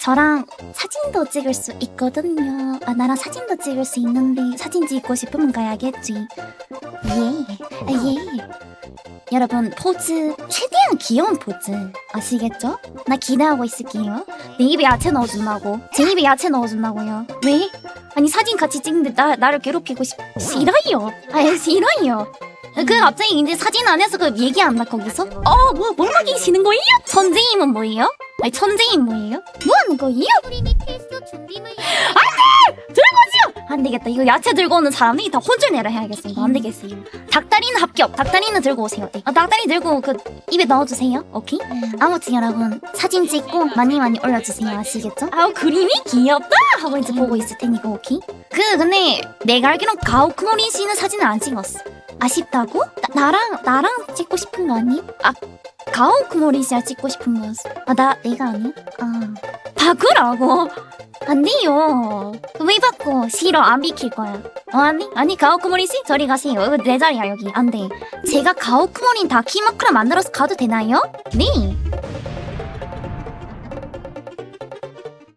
저랑 사진도 찍을 수 있거든요. 아, 나랑 사진도 찍을 수 있는데 사진 찍고 싶으면 가야겠지. 예, 아, 예. 여러분 포즈 최대한 귀여운 포즈 아시겠죠? 나 기대하고 있을게요. 내 입에 야채 넣어준다고. 제 입에 야채 넣어준다고요. 왜? 아니 사진 같이 찍는데 나 나를 괴롭히고 싶 싫어요. 아 싫어요. 그 갑자기 이제 사진 안에서 그 얘기한다 거기서? 어, 뭐, 뭘 먹이시는 거예요? 천재임은 뭐예요? 아니, 천재임 뭐예요? 뭐 하는 거예요? 안 되겠다. 이거 야채 들고 오는 사람들이 다 혼쭐 내라 해야겠어. 이거 안 되겠어요. 닭다리는 합격. 닭다리는 들고 오세요. 네. 아, 닭다리 들고 그 입에 넣어주세요. 오케이? 아무튼 여러분 사진 찍고 많이 많이 올려주세요. 아시겠죠? 아우 그림이 귀엽다 하고 이제 보고 있을 테니까 오케이? 그 근데 내가 알기론 가오크모린 씨는 사진을 안 찍었어. 아쉽다고? 나, 나랑 나랑 찍고 싶은 거 아니? 아 가오크모린 씨랑 찍고 싶은 거였어. 아나 내가 아니야? 아 바꾸라고. 안 돼요. 왜 바꿔? 싫어. 안 비킬 거야. 어, 아니? 아니, 가오크모린 씨? 저리 가세요. 이거 내 자리야, 여기. 안 돼. 제가 가오크모린 다키마크라 만들어서 가도 되나요? 네.